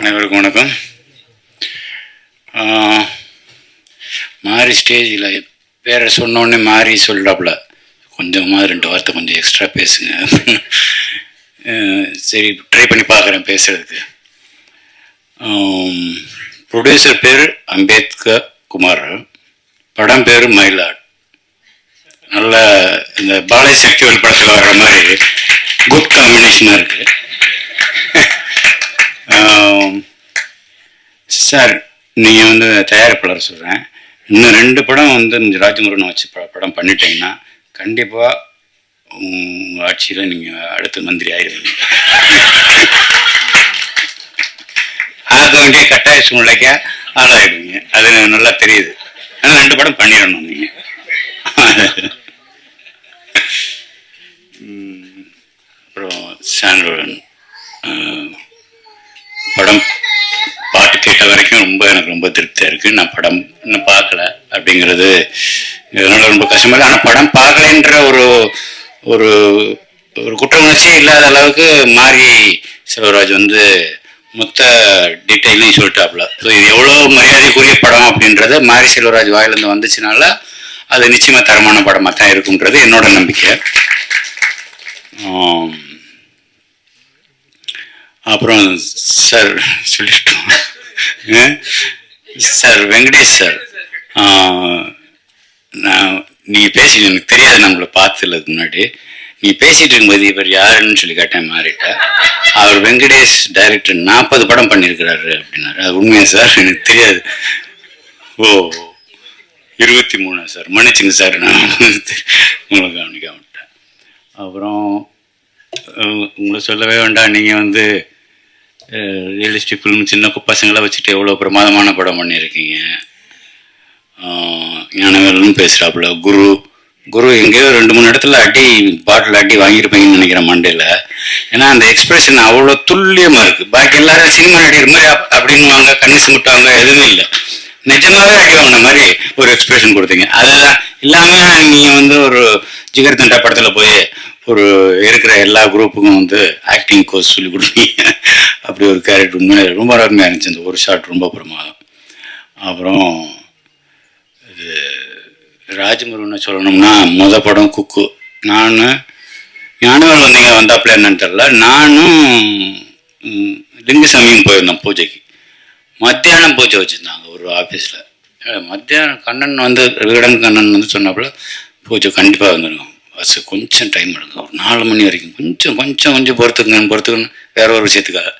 அனைவருக்கும் வணக்கம். மாறி ஸ்டேஜில் பேரை சொன்னோடனே மாறி சொல்கிறாப்புல கொஞ்சமாக ரெண்டு வார்த்தை கொஞ்சம் எக்ஸ்ட்ரா பேசுங்க. சரி ட்ரை பண்ணி பார்க்குறேன் பேசுகிறதுக்கு ப்ரொடியூசர் பேர் அம்பேத்கர் குமார். படம் பேர் மயிலாட். நல்ல இந்த பாலை சக்திவல் படத்தில் வர்ற மாதிரி குட் காம்பினேஷனாக இருக்குது சார் நீங்கள் வந்து தயாரிப்பாளர் சொல்கிறேன் இன்னும் ரெண்டு படம் வந்து இந்த வச்சு படம் பண்ணிட்டீங்கன்னா கண்டிப்பாக உங்கள் ஆட்சியில் நீங்கள் அடுத்து மந்திரி ஆயிடுவீங்க ஆக வேண்டிய கட்டாய சூழ்நிலைக்கா ஆளாயிடுவீங்க. அது நல்லா தெரியுது. ஆனால் ரெண்டு படம் பண்ணிடணும் நீங்கள் அப்புறம் சாண்டோடன் படம் பாட்டு கேட்ட வரைக்கும் ரொம்ப எனக்கு ரொம்ப திருப்தியாக இருக்குது நான் படம் இன்னும் பார்க்கல அப்படிங்கிறது இதனால் ரொம்ப கஷ்டமாக இருக்குது ஆனால் படம் பார்க்கலைன்ற ஒரு ஒரு ஒரு குற்ற உணர்ச்சியே இல்லாத அளவுக்கு மாறி செல்வராஜ் வந்து மொத்த டீட்டெயிலையும் சொல்லிட்டாப்புல. ஸோ இது எவ்வளோ மரியாதைக்குரிய படம் அப்படின்றத மாரி செல்வராஜ் வாயிலிருந்து வந்துச்சுனால அது நிச்சயமாக தரமான படமாக தான் இருக்குன்றது என்னோட நம்பிக்கை. அப்புறம் சார் சொல்லிட்டோம். Sir Venkatesh sir. நான் நீங்கள் பேசிட்டு எனக்கு தெரியாது நம்மளை பார்த்ததுக்கு முன்னாடி. நீ பேசிட்டு இருக்கும்போது இவர் யாருன்னு சொல்லி கேட்டேன் மாறிட்ட. அவர் வெங்கடேஷ் டைரக்டர் நாற்பது படம் பண்ணியிருக்கிறாரு அப்படின்னாரு. அது உண்மையா சார்? எனக்கு தெரியாது. ஓ இருபத்தி மூணா சார்? மன்னிச்சுங்க சார் நான் உங்களை கவனிக்க மாட்டேன் அப்புறம் உங்களை சொல்லவே வேண்டாம். நீங்கள் வந்து ரியலிஸ்டிக் ஃபிலிம் சின்ன பசங்களை வச்சுட்டு எவ்வளோ பிரமாதமான படம் பண்ணியிருக்கீங்க? ஆஹ், பேசுகிறாப்புல குரு குரு எங்கேயோ ரெண்டு மூணு இடத்துல அடி பாட்டில் அடி வாங்கியிருப்பீங்கன்னு நினைக்கிறேன் மண்டையில். ஏன்னா அந்த எக்ஸ்பிரஷன் அவ்வளோ துல்லியமாக இருக்குது பாக்கி எல்லாரும் சினிமா நடிகர் மாதிரி அப்படின்வாங்க அப்படின்னுவாங்க கண்ணு சுமுட்டாங்க எதுவுமே இல்லை. நிஜமாவே அடி வாங்கின மாதிரி ஒரு எக்ஸ்பிரஷன் கொடுத்தீங்க. அதெல்லாம் இல்லாமல் நீங்கள் வந்து ஒரு ஜிகர் தண்டா படத்தில் போய் ஒரு இருக்கிற எல்லா குரூப்புக்கும் வந்து ஆக்டிங் கோர்ஸ் சொல்லி கொடுத்தீங்க அப்படி ஒரு கேரக்டர் உண்மையிலே ரொம்ப அருமையாக இருந்துச்சு. இந்த ஒரு ஷாட் ரொம்ப பிரமாதம். அப்புறம் இது ராஜமுருகனை சொல்லணும்னா முத படம் குக்கு. நான் ஞானவர் வந்தீங்க வந்தாப்புல என்னன்னு தெரில நானும் லிங்கசாமியும் லிங்குசாமியும் போயிருந்தோம் பூஜைக்கு. மத்தியானம் பூஜை வச்சுருந்தாங்க ஒரு ஆஃபீஸில் மத்தியானம் கண்ணன் வந்து விகடன் கண்ணன் வந்து சொன்னாப்புல பூஜை கண்டிப்பாக வந்துடும் பஸ் கொஞ்சம் டைம் எடுங்க ஒரு நாலு மணி வரைக்கும். கொஞ்சம் கொஞ்சம் கொஞ்சம் பொறுத்துக்குங்கன்னு பொறுத்துக்குன்னு வேற ஒரு விஷயத்துக்காக.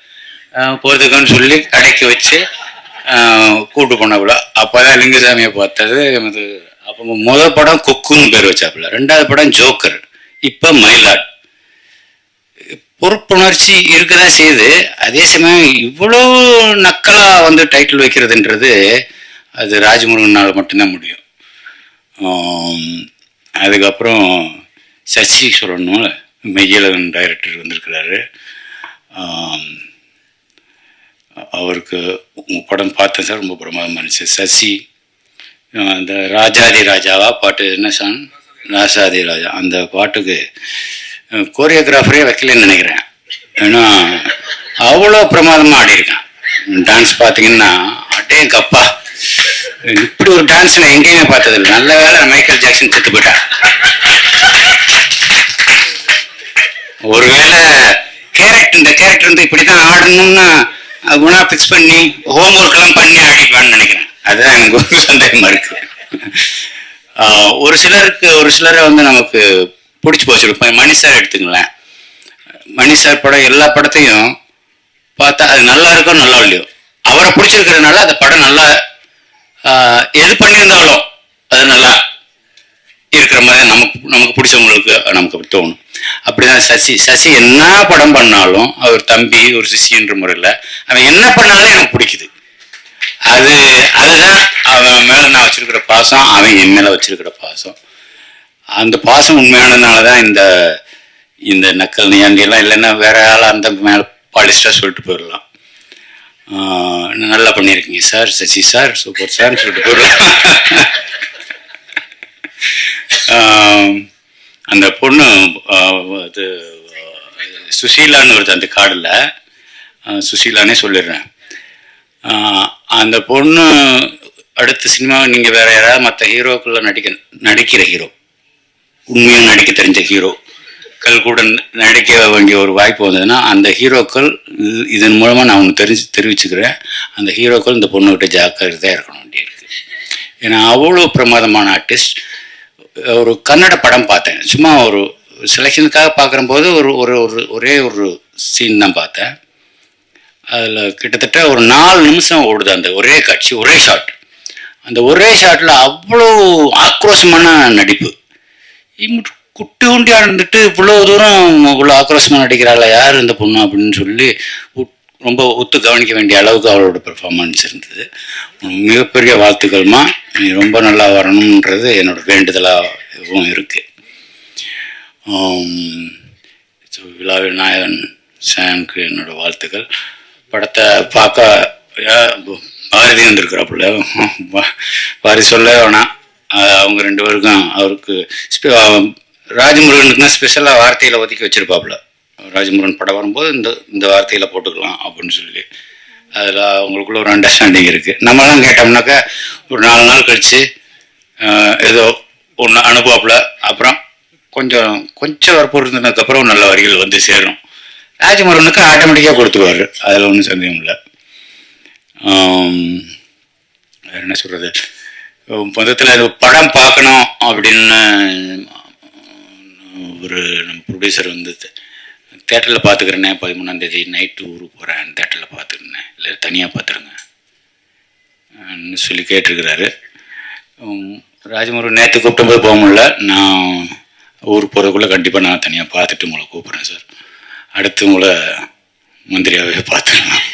போகிறதுக்குன்னு சொல்லி கடைக்கு வச்சு கூட்டு போனாப்புல. அப்போ தான் லிங்கசாமியை பார்த்தது அது அப்போ முதல் படம் கொக்குன்னு பேர் வச்சாப்புல. ரெண்டாவது படம் ஜோக்கர். இப்போ மயிலாட். பொறுப்புணர்ச்சி இருக்கதான் செய்யுது. அதே சமயம் இவ்வளோ நக்கலாக வந்து டைட்டில் வைக்கிறதுன்றது அது ராஜமுருகனால் மட்டும்தான் முடியும். அதுக்கப்புறம் சசி சொல்லணும் மெய்யழகன் டைரக்டர் வந்திருக்கிறாரு. அவருக்கு உங்கள் படம் பார்த்தேன் சார் ரொம்ப பிரமாதமாக இருந்துச்சு. சசி அந்த ராஜாதி ராஜாவா? பாட்டு என்ன சாங் ராசாதி ராஜா. அந்த பாட்டுக்கு கோரியோகிராஃபரே வைக்கலன்னு நினைக்கிறேன். ஏன்னா அவ்வளோ பிரமாதமாக ஆடியிருக்கான். டான்ஸ் பார்த்தீங்கன்னா அடே கப்பா இப்படி ஒரு டான்ஸ் நான் எங்கேயுமே பார்த்ததில்லை. நல்ல வேளை மைக்கேல் ஜாக்சன் செத்து போயிட்டான். ஒருவேளை கேரக்டர் இந்த கேரக்டர் வந்து இப்படி தான் ஆடணும்னா குணா ஃபிக்ஸ் பண்ணி ஹோம் ஒர்க் எல்லாம் பண்ணி ஆடிப்பான்னு நினைக்கிறேன். அதுதான் எனக்கு ஒரு சந்தேகமா இருக்கு ஒரு சிலருக்கு ஒரு சிலரை வந்து நமக்கு பிடிச்சி போச்சு. இப்போ மணி சார் எடுத்துங்களேன். மணி சார் படம் எல்லா படத்தையும் பார்த்தா அது நல்லா இருக்கோ நல்லா இல்லையோ? அவரை பிடிச்சிருக்கிறதுனால அந்த படம் நல்லா எது பண்ணியிருந்தாலும் அது நல்லா இருக்கிற மாதிரி நமக்கு நமக்கு பிடிச்சவங்களுக்கு நமக்கு தோணும். அப்படிதான் சசி. சசி என்ன படம் பண்ணாலும் அவர் தம்பி ஒரு சிஷின்ற முறையில் அவன் என்ன பண்ணாலும் எனக்கு பிடிக்குது. அது அதுதான் அவன் மேலே நான் வச்சிருக்கிற பாசம் அவன் என் மேலே வச்சிருக்கிற பாசம். அந்த பாசம் உண்மையானதுனால தான் இந்த இந்த நக்கல் நியாண்டியெல்லாம் இல்லைன்னா வேற ஆள் அந்த மேலே பாலிஸ்டாக சொல்லிட்டு போயிடலாம். நல்லா பண்ணியிருக்கீங்க sir Sasi sir super sir சொல்லிட்டு போயிடலாம். ஆம், அந்த பொண்ணு இது அது சுசீலான்னு வருது அந்த கார்டில் சுசீலானே சொல்லிடுறேன். அந்த பொண்ணு அடுத்த சினிமா நீங்கள் வேற யாராவது மற்ற ஹீரோக்குள்ள நடிக்க நடிக்கிற ஹீரோ. உண்மையாக நடிக்க தெரிஞ்ச ஹீரோ. கள் கூட நடிக்க வேண்டிய ஒரு வாய்ப்பு வந்ததுன்னா அந்த ஹீரோக்கள் இதன் மூலமாக நான் ஒன்று தெரிஞ்சு தெரிவிச்சுக்கிறேன். அந்த ஹீரோக்கள் இந்த பொண்ணுக்கிட்ட ஜாக்கிரதையாக இருக்கணும். வேண்டியிருக்கு ஏன்னா அவ்வளோ பிரமாதமான ஆர்டிஸ்ட் ஒரு கன்னட படம் பார்த்தேன். சும்மா ஒரு செலெக்ஷனுக்காக பார்க்குறம்போது ஒரு ஒரு ஒரு ஒரே ஒரு சீன் தான் பார்த்தேன். அதில் கிட்டத்தட்ட ஒரு நாலு நிமிஷம் ஓடுது அந்த ஒரே காட்சி ஒரே ஷாட் அந்த ஒரே ஷாட்டில் அவ்வளோ ஆக்ரோஷமான நடிப்பு. இம்முட்டு குட்டி குண்டியா இருந்துட்டு இவ்வளோ தூரம் இவ்வளோ ஆக்ரோஷமாக நடிக்கிறாள் யார் இந்த பொண்ணு அப்படின்னு சொல்லி உட்- ரொம்ப ஒத்து கவனிக்க வேண்டிய அளவுக்கு அவரோட பெர்ஃபார்மன்ஸ் இருந்தது. மிகப்பெரிய வாழ்த்துக்கள்மா. நீ ரொம்ப நல்லா வரணுன்றது என்னோட வேண்டுதலாகவும் இருக்குது விழாவில் நாயகன் சாம்க்கு என்னோட வாழ்த்துக்கள். படத்தை பார்க்க பாரதி வந்திருக்கிறாப்புல. பாரதி சொல்ல வேணாம். அவங்க ரெண்டு பேருக்கும் அவருக்கு ஸ்பெ- அஹ் ராஜமுருகனுக்குன்னா ஸ்பெஷலாக வார்த்தையில் ஒதுக்கி வச்சிருப்பாப்புல. ராஜமுருகன் படம் வரும்போது இந்த இந்த வார்த்தையில் போட்டுக்கலாம் அப்படின்னு சொல்லி. அதில் அவங்களுக்குள்ள ஒரு அண்டர்ஸ்டாண்டிங் இருக்குது நம்மலாம் கேட்டோம்னாக்கா ஒரு நாலு நாள் கழித்து ஏதோ ஒன்று அனுபவப்பில் அப்புறம் கொஞ்சம் கொஞ்சம் வற்புறுத்தினதுக்கப்புறம் நல்ல வரிகள் வந்து சேரும். ராஜமுருகனுக்கு ஆட்டோமேட்டிக்காக கொடுத்துருவாரு. அதில் ஒன்றும் சந்தேகம் இல்லை. என்ன சொல்கிறது மொத்தத்தில் படம் பார்க்கணும் அப்படின்னு ஒரு நம்ம ப்ரொடியூசர் வந்து தேட்டரில் பார்த்துக்கிறேண்ணே பதிமூணாந்தேதி நைட்டு ஊருக்கு போகிறேன் தேட்டரில் பார்த்துக்கிறேன் இல்லை தனியாக பார்த்துருங்க சொல்லி கேட்டிருக்கிறாரு. உம், ராஜமுருகன் நேற்று கூப்பிட்டும்போது போக முடியல. நான் ஊருக்கு போகிறதுக்குள்ளே கண்டிப்பாக நான் தனியாக பார்த்துட்டு உங்களை கூப்பிட்றேன் சார் அடுத்து உங்களை மந்திரியாகவே பார்த்துக்கலாம்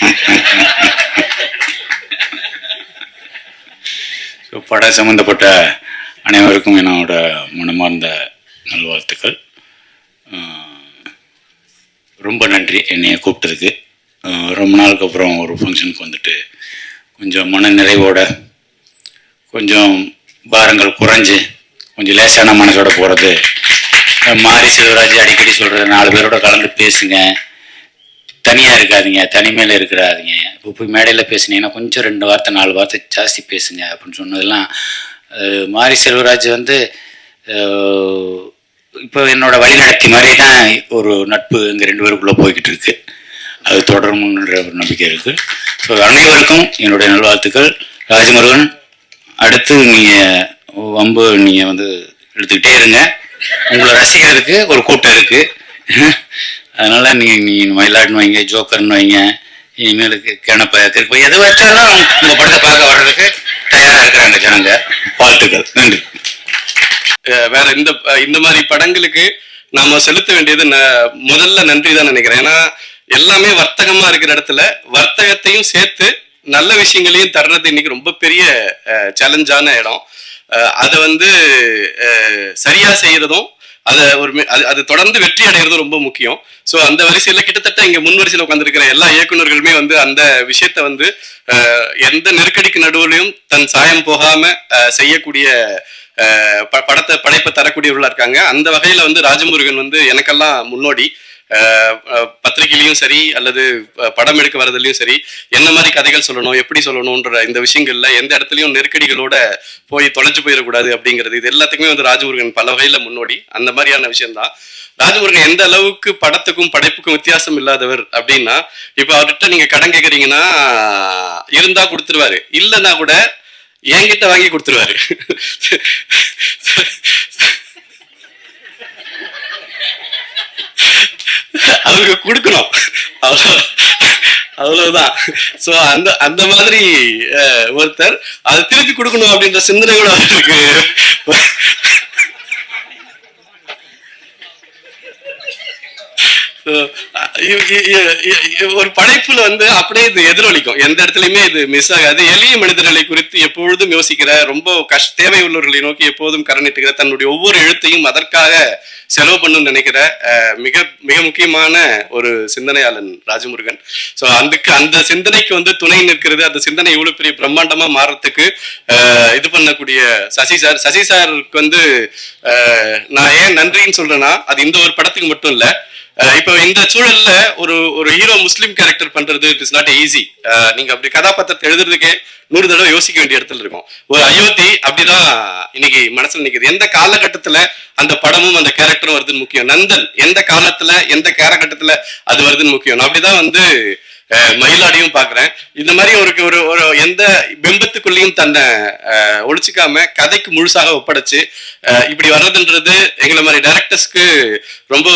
ஸோ படம் சம்மந்தப்பட்ட அனைவருக்கும் என்னோட மனமார்ந்த நல்வாழ்த்துக்கள். ஆஹ் ரொம்ப நன்றி என்னையை கூப்பிட்டதுக்கு. ரொம்ப நாளுக்கு அப்புறம் ஒரு ஃபங்க்ஷனுக்கு வந்துட்டு கொஞ்சம் மன நிறைவோட கொஞ்சம் பாரங்கள் குறைஞ்சு கொஞ்சம் லேசான மனசோட போகிறது மாரி செல்வராஜ் அடிக்கடி சொல்கிறது நாலு பேரோட கலந்து பேசுங்க. தனியாக இருக்காதீங்க தனிமையில் இருக்கிறாதீங்க. இப்போ போய் மேடையில் பேசுனீங்கன்னா கொஞ்சம் ரெண்டு வார்த்தை நாலு வார்த்தை ஜாஸ்தி பேசுங்க அப்படின்னு சொன்னதெல்லாம் மாரி செல்வராஜ் வந்து இப்போ என்னோட வழிநடத்தி மாதிரி தான் ஒரு நட்பு எங்கள் ரெண்டு பேருக்குள்ளே போய்கிட்டு இருக்கு. அது தொடரும்ன்ற ஒரு நம்பிக்கை இருக்கு. ஸோ அனைவருக்கும் என்னுடைய நல்வாழ்த்துக்கள். ராஜமுருகன் அடுத்து நீங்கள் வம்பு நீங்கள் வந்து எடுத்துக்கிட்டே இருங்க. உங்களை ரசிக்கிறதுக்கு ஒரு கூட்டம் இருக்கு. அதனால நீங்கள் நீ மயிலாட்னு வைங்க ஜோக்கர்னு வைங்க இனிமேலுக்கு கிணப்ப திருப்ப எது வச்சாலும் உங்கள் படத்தை பார்க்க வர்றதுக்கு தயாராக இருக்கிறாங்க ஜனங்க. வாழ்த்துக்கள். நன்றி. வேற இந்த இந்த மாதிரி படங்களுக்கு நாம செலுத்த வேண்டியது முதல்ல நன்றி தான் நினைக்கிறேன். ஏன்னா எல்லாமே வர்த்தகமா இருக்கிற இடத்துல வர்த்தகத்தையும் சேர்த்து நல்ல விஷயங்களையும் தர்றது இன்னைக்கு ரொம்ப பெரிய சேலஞ்சான இடம். அதை வந்து சரியா செய்யறதும் அதை ஒரு அது அது தொடர்ந்து வெற்றி அடைகிறதும் ரொம்ப முக்கியம். ஸோ அந்த வரிசையில கிட்டத்தட்ட இங்க முன் வரிசையில் உட்காந்துருக்கிற எல்லா இயக்குனர்களுமே வந்து அந்த விஷயத்த வந்து அஹ், எந்த நெருக்கடிக்கு நடுவுலையும் தன் சாயம் போகாம செய்யக்கூடிய படத்தை படைப்பை தரக்கூடியவர்களா இருக்காங்க. அந்த வகையில் வந்து ராஜமுருகன் வந்து எனக்கெல்லாம் முன்னோடி. பத்திரிகையிலையும் சரி அல்லது படம் எடுக்க வரதுலையும் சரி என்ன மாதிரி கதைகள் சொல்லணும் எப்படி சொல்லணும்ன்ற இந்த விஷயங்கள்ல எந்த இடத்துலையும் நெருக்கடிகளோட போய் தொலைஞ்சு போயிடக்கூடாது அப்படிங்கிறது இது எல்லாத்துக்குமே வந்து ராஜமுருகன் பல வகையில முன்னோடி. அந்த மாதிரியான விஷயம்தான். ராஜமுருகன் எந்த அளவுக்கு படத்துக்கும் படைப்புக்கும் வித்தியாசம் இல்லாதவர் அப்படின்னா இப்ப அவர்கிட்ட நீங்க கடன் கேக்குறீங்கன்னா இருந்தா கொடுத்துருவாரு. இல்லைன்னா கூட என்கிட்ட வாங்கி கொடுத்துருவாரு. அவருக்கு கொடுக்கணும். அவ்வளோ அவ்வளவுதான். சோ அந்த அந்த மாதிரி ஒருத்தர் அது திருப்பி கொடுக்கணும் அப்படின்ற சிந்தனை கூட அவருக்கு ஒரு படைப்புல வந்து அப்படியே இது எதிரொலிக்கும். எந்த இடத்துலயுமே இது மிஸ் ஆகாது. எளிய மனிதர்களை குறித்து எப்பொழுதும் யோசிக்கிற ரொம்ப கஷ்ட தேவை உள்ளவர்களை நோக்கி எப்போதும் கரணிட்டுகிற தன்னுடைய ஒவ்வொரு எழுத்தையும் அதற்காக செலவு பண்ணும் நினைக்கிற அஹ், மிக மிக முக்கியமான ஒரு சிந்தனையாளன் ராஜமுருகன். ஸோ அதுக்கு அந்த சிந்தனைக்கு வந்து துணை நிற்கிறது அந்த சிந்தனை இவ்வளவு பெரிய பிரம்மாண்டமா மாறத்துக்கு இது பண்ணக்கூடிய சசி சார். சசி சாருக்கு வந்து நான் ஏன் நன்றின்னு சொல்றேன்னா அது இந்த ஒரு படத்துக்கு மட்டும் இல்ல. இப்போ இந்த சூழல்ல ஒரு ஒரு ஹீரோ முஸ்லீம் கேரக்டர் பண்றது இட் இஸ் நாட் ஈஸி நீங்க அப்படி கதாபாத்திரத்தை எழுதுறதுக்கே நூறு தடவை யோசிக்க வேண்டிய இடத்துல இருக்கும். ஒரு அயோத்தி அப்படிதான் இன்னைக்கு மனசுல நிக்குது. எந்த காலகட்டத்துல அந்த படமும் அந்த கேரக்டரும் வருதுன்னு முக்கியம். நந்தன் எந்த காலத்துல எந்த காலகட்டத்துல அது வருதுன்னு முக்கியம். அப்படிதான் வந்து மயிலாடியும் பாக்குறேன். இந்த மாதிரி ஒரு ஒரு ஒரு எந்த பிம்பத்துக்குள்ளேயும் தன்னை அஹ், கதைக்கு முழுசாக ஒப்படைச்சு அஹ், இப்படி வர்றதுன்றது எங்களை மாதிரி டைரக்டர்ஸ்க்கு ரொம்ப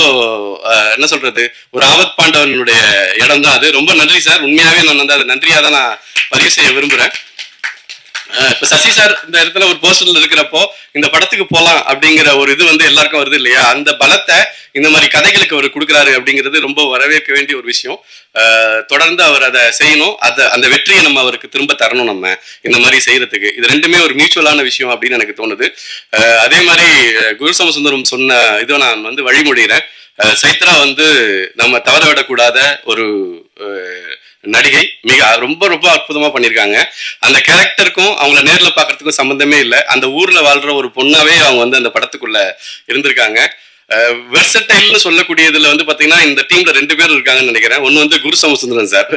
அஹ், என்ன சொல்றது ஒரு ஆபத் பாண்டவனுடைய இடம் தான் அது. ரொம்ப நன்றி சார். உண்மையாவே நான் வந்து அது நன்றியாக தான் நான் பதிவு செய்ய விரும்புறேன். இப்ப சசி சார் இந்த இடத்துல ஒரு போஸ்டர்ல இருக்கிறப்போ இந்த படத்துக்கு போலாம் அப்படிங்கிற ஒரு இது வந்து எல்லாருக்கும் வருது இல்லையா? அந்த பலத்தை இந்த மாதிரி கதைகளுக்கு அவர் கொடுக்குறாரு அப்படிங்கிறது ரொம்ப வரவேற்க வேண்டிய ஒரு விஷயம். தொடர்ந்து அவர் அதை செய்யணும். அதை அந்த வெற்றியை நம்ம அவருக்கு திரும்ப தரணும் நம்ம இந்த மாதிரி செய்யறதுக்கு. இது ரெண்டுமே ஒரு மியூச்சுவலான விஷயம் அப்படின்னு எனக்கு தோணுது. அதே மாதிரி குருசம சுந்தரம் சொன்ன இதை நான் வந்து வழிமொழிகிறேன் சைத்ரா வந்து நம்ம தவற விடக்கூடாத ஒரு நடிகை. மிக ரொம்ப ரொம்ப அற்புதமா பண்ணியிருக்காங்க அந்த கேரக்டருக்கும் அவங்கள நேர்ல பார்க்கறதுக்கும் சம்பந்தமே இல்லை. அந்த ஊர்ல வாழ்ற ஒரு பொண்ணாவே அவங்க வந்து அந்த படத்துக்குள்ள இருந்திருக்காங்க. வெர்சடைல்னு சொல்லக்கூடியதுல வந்து பாத்தீங்கன்னா இந்த டீம்ல ரெண்டு பேர் இருக்காங்கன்னு நினைக்கிறேன். ஒன்னு வந்து குரு சமசுந்தரன் சார்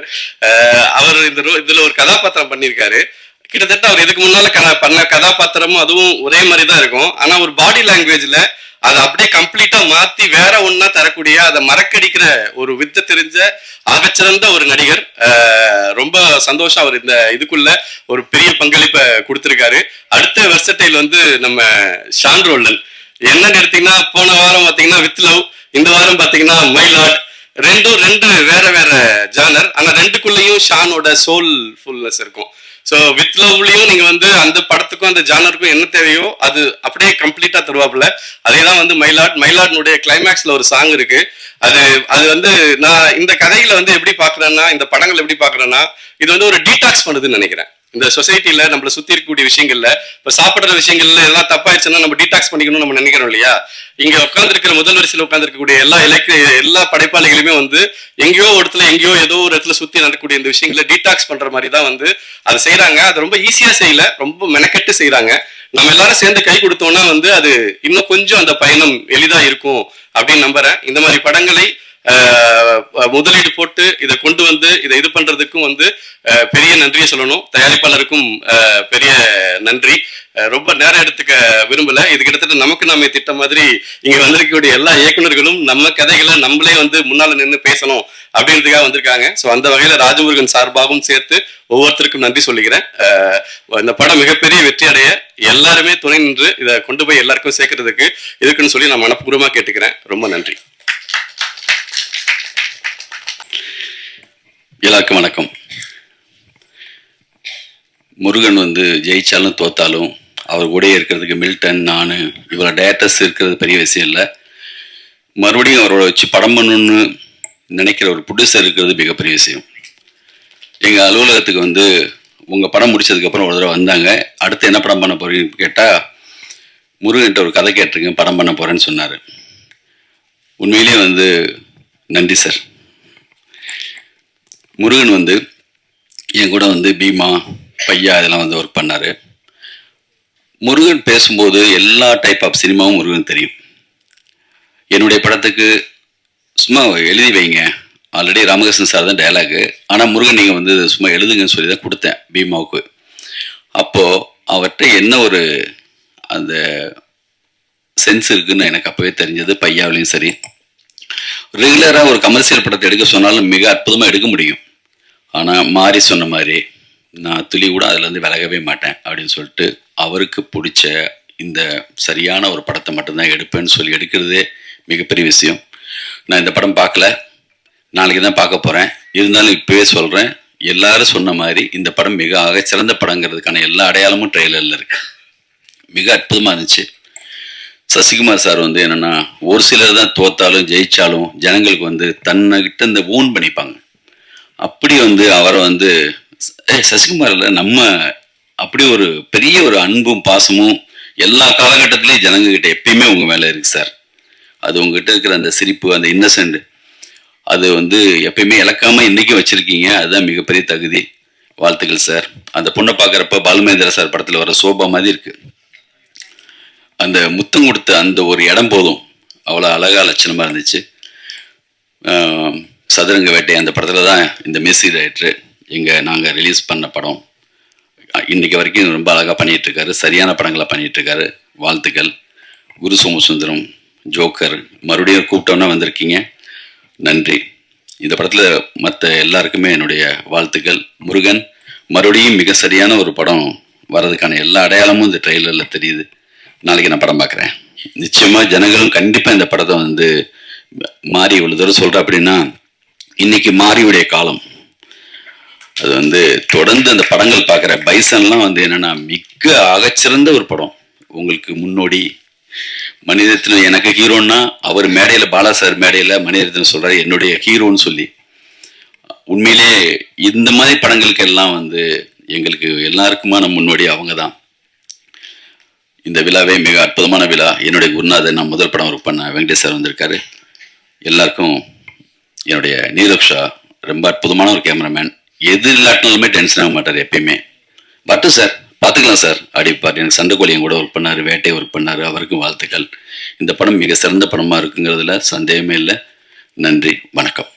அவர் இந்த இதுல ஒரு கதாபாத்திரம் பண்ணியிருக்காரு. கிட்டத்தட்ட அவர் இதுக்கு முன்னால பண்ண கதாபாத்திரமும் அதுவும் ஒரே மாதிரி தான் இருக்கும். ஆனா ஒரு பாடி லாங்குவேஜ்ல அதை அப்படியே கம்ப்ளீட்டா மாத்தி வேற ஒன்னா தரக்கூடிய அதை மறக்கடிக்கிற ஒரு வித்த தெரிஞ்ச ஆகச்சிறந்த ஒரு நடிகர். ரொம்ப சந்தோஷம் அவர் இந்த இதுக்குள்ள ஒரு பெரிய பங்களிப்பை கொடுத்திருக்காரு. அடுத்த வெர்சடைல் வந்து நம்ம ஷான் ரோல்லன் என்னன்னு எடுத்தீங்கன்னா போன வாரம் பாத்தீங்கன்னா வித் லவ் இந்த வாரம் பாத்தீங்கன்னா மயிலாட் ரெண்டும் ரெண்டு வேற வேற ஜானர். ஆனா ரெண்டுக்குள்ளேயும் ஷானோட சோல் ஃபுல்னஸ் இருக்கும். ஸோ வித் லவ்லையும் நீங்க வந்து அந்த படத்துக்கும் அந்த ஜானருக்கும் என்ன தேவையோ அது அப்படியே கம்ப்ளீட்டா தருவாப்புல. அதே தான் வந்து மயிலாட். மயிலாட்னுடைய கிளைமேக்ஸ்ல ஒரு சாங் இருக்கு. அது அது வந்து நான் இந்த கதைகளை வந்து எப்படி பாக்குறேன்னா இந்த படங்கள் எப்படி பாக்குறேன்னா இது வந்து ஒரு டீடாக்ஸ் பண்ணுதுன்னு நினைக்கிறேன். இந்த சொசைட்டில நம்மள சுத்தி இருக்கக்கூடிய விஷயங்கள்ல இப்ப சாப்பிடுற விஷயங்கள்ல எல்லாம் தப்பாயிடுச்சுன்னா நம்ம டீடாக்ஸ் பண்ணிக்கணும்னு நம்ம நினைக்கிறோம் இல்லையா? இங்க உட்காந்துருக்கிற முதல் வரிசையில் உட்காந்துருக்கக்கூடிய எல்லா இலக்கிய எல்லா படைப்பாளிகளுமே வந்து எங்கேயோ ஒரு இடத்துல எங்கேயோ ஏதோ ஒரு இடத்துல சுத்தி நடக்கக்கூடிய இந்த விஷயங்களை டீடாக்ஸ் பண்ற மாதிரி தான் வந்து அதை செய்யறாங்க அது ரொம்ப ஈஸியா செய்யல ரொம்ப மெனக்கெட்டு செய்யறாங்க நம்ம எல்லாரும் சேர்ந்து கை கொடுத்தோம்னா வந்து அது இன்னும் கொஞ்சம் அந்த பயணம் எளிதா இருக்கும் அப்படின்னு நம்புறேன். இந்த மாதிரி படங்களை முதலீடு போட்டு இதை கொண்டு வந்து இதை இது பண்றதுக்கும் வந்து பெரிய நன்றியை சொல்லணும். தயாரிப்பாளருக்கும் பெரிய நன்றி. ரொம்ப நேரம் எடுத்துக்க விரும்பல. இது கிட்டத்தட்ட நமக்கு நம்ம திட்டம் மாதிரி இங்க வந்திருக்கக்கூடிய எல்லா இயக்குனர்களும் நம்ம கதைகளை நம்மளே வந்து முன்னால நின்று பேசணும் அப்படின்றதுக்காக வந்திருக்காங்க. ஸோ அந்த வகையில ராஜமுருகன் சார்பாகவும் சேர்த்து ஒவ்வொருத்தருக்கும் நன்றி சொல்லிக்கிறேன். இந்த படம் மிகப்பெரிய வெற்றி அடைய எல்லாருமே துணை நின்று இதை கொண்டு போய் எல்லாருக்கும் சேர்க்கறதுக்கு இருக்குன்னு சொல்லி நான் மனப்பூர்வமா கேட்டுக்கிறேன். ரொம்ப நன்றி. எல்லாருக்கும் வணக்கம். முருகன் வந்து ஜெயிச்சாலும் தோத்தாலும் அவர் கூட இருக்கிறதுக்கு மில்டன் நான் இவரோட டேரக்டர்ஸ் இருக்கிறது பெரிய விஷயம் இல்லை. மறுபடியும் அவரோட வச்சு படம் பண்ணணும்னு நினைக்கிற ஒரு ப்ரொடியூசர் இருக்கிறது மிகப்பெரிய விஷயம். எங்கள் அலுவலகத்துக்கு வந்து உங்கள் படம் முடிச்சதுக்கப்புறம் ஒரு தடவை வந்தாங்க. அடுத்து என்ன படம் பண்ண போறீங்கன்னு கேட்டால் முருகன்கிட்ட ஒரு கதை கேட்டிருக்கேன் படம் பண்ண போகிறேன்னு சொன்னார். உண்மையிலேயே வந்து நன்றி சார். முருகன் வந்து என் கூட வந்து பீமா பையா இதெல்லாம் வந்து ஒர்க் பண்ணார். முருகன் பேசும்போது எல்லா டைப் ஆஃப் சினிமாவும் முருகன் தெரியும். என்னுடைய படத்துக்கு சும்மா எழுதி வைங்க. ஆல்ரெடி ராமகிருஷ்ணன் சார் தான் டைலாகு ஆனால் முருகன் நீங்கள் வந்து சும்மா எழுதுங்கன்னு சொல்லி தான் கொடுத்தேன் பீமாவுக்கு. அப்போது அவர்கிட்ட என்ன ஒரு அந்த சென்ஸ் இருக்குன்னு எனக்கு அப்போவே தெரிஞ்சது பையாவிலையும் சரி. ரெகுலராக ஒரு கமர்ஷியல் படத்தை எடுக்க சொன்னாலும் மிக அற்புதமாக எடுக்க முடியும். ஆனால் மாறி சொன்ன மாதிரி நான் துளி கூட அதுலேருந்து விலகவே மாட்டேன் அப்படின்னு சொல்லிட்டு அவருக்கு பிடிச்ச இந்த சரியான ஒரு படத்தை மட்டும்தான் எடுப்பேன்னு சொல்லி எடுக்கிறதே மிகப்பெரிய விஷயம். நான் இந்த படம் பார்க்கல. நாளைக்கு தான் பார்க்க போகிறேன் இருந்தாலும் இப்போவே சொல்கிறேன் எல்லாரும் சொன்ன மாதிரி இந்த படம் மிக ஆக சிறந்த படங்கிறதுக்கான எல்லா அடையாளமும் ட்ரெய்லரில் இருக்கு. மிக அற்புதமாக இருந்துச்சு. சசிகுமார் சார் வந்து என்னன்னா ஒரு சிலர் தான் தோத்தாலும் ஜெயிச்சாலும் ஜனங்களுக்கு வந்து தன்னைகிட்ட இந்த ஊன் பண்ணிப்பாங்க. அப்படி வந்து அவரை வந்து ஏ சசிகுமார்ல நம்ம அப்படி ஒரு பெரிய ஒரு அன்பும் பாசமும் எல்லா காலகட்டத்திலையும் ஜனங்ககிட்ட எப்பயுமே உங்கள் மேலே இருக்கு சார். அது உங்ககிட்ட இருக்கிற அந்த சிரிப்பு அந்த இன்னசென்ட் அது வந்து எப்பயுமே இழக்காமல் இன்றைக்கும் வச்சுருக்கீங்க. அதுதான் மிகப்பெரிய தகுதி. வாழ்த்துக்கள் சார். அந்த பொண்ணை பார்க்குறப்ப பாலுமேந்திர சார் படத்தில் வர சோபா மாதிரி இருக்குது அந்த முத்தம் கொடுத்த அந்த ஒரு இடம் போதும். அவ்வளோ அழகா லட்சணமாக இருந்துச்சு. சதுரங்க வேட்டை அந்த படத்தில் தான் இந்த மெஸ்ஸி ரைட்ரு இங்கே நாங்கள் ரிலீஸ் பண்ண படம். இன்றைக்கு வரைக்கும் ரொம்ப அழகாக பண்ணிகிட்ருக்காரு சரியான படங்களை பண்ணிகிட்ருக்காரு வாழ்த்துக்கள். குரு சோமசுந்தரம் ஜோக்கர் மறுபடியும் கூப்பிட்டோன்னே வந்திருக்கீங்க. நன்றி. இந்த படத்தில் மற்ற எல்லாருக்குமே என்னுடைய வாழ்த்துக்கள். முருகன் மறுபடியும் மிக சரியான ஒரு படம் வர்றதுக்கான எல்லா அடையாளமும் இந்த ட்ரெய்லரில் தெரியுது. நாளைக்கு நான் படம் பார்க்குறேன். நிச்சயமாக ஜனங்களும் கண்டிப்பாக இந்த படத்தை வந்து மாறி இவ்வளோ தூரம் சொல்கிற அப்படின்னா இன்னைக்கு மாறியுடைய காலம். அது வந்து தொடர்ந்து அந்த படங்கள் பார்க்குற பைசன்லாம் வந்து என்னன்னா மிக ஆகச்சிறந்த ஒரு படம். உங்களுக்கு முன்னோடி மனிதத்தில் எனக்கு ஹீரோன்னா அவர் மேடையில் பாலா சார் மேடையில் மனிதத்தில் சொல்கிறார் என்னுடைய ஹீரோன்னு சொல்லி. உண்மையிலே இந்த மாதிரி படங்களுக்கு எல்லாம் வந்து எங்களுக்கு எல்லாருக்குமான முன்னோடி அவங்க தான் இந்த விழாவே மிக அற்புதமான விழா. என்னுடைய குருநாதன் நான் முதல் படம் ஒர்க் பண்ண வெங்கடேஷ் வந்திருக்காரு. எல்லாருக்கும் என்னுடைய நீரக்ஷா ரொம்ப அற்புதமான ஒரு கேமராமேன் எது இல்லாட்டினாலுமே டென்ஷன் ஆக மாட்டார் எப்பயுமே. பட்டு சார் பார்த்துக்கலாம் சார் அடிப்பார் எனக்கு சண்டைக்கோழியும் கூட ஒர்க் பண்ணார் வேட்டை ஒர்க் பண்ணார். அவருக்கும் வாழ்த்துக்கள். இந்த படம் மிக சிறந்த படமாக இருக்குங்கிறதுல சந்தேகமே இல்லை. நன்றி வணக்கம்.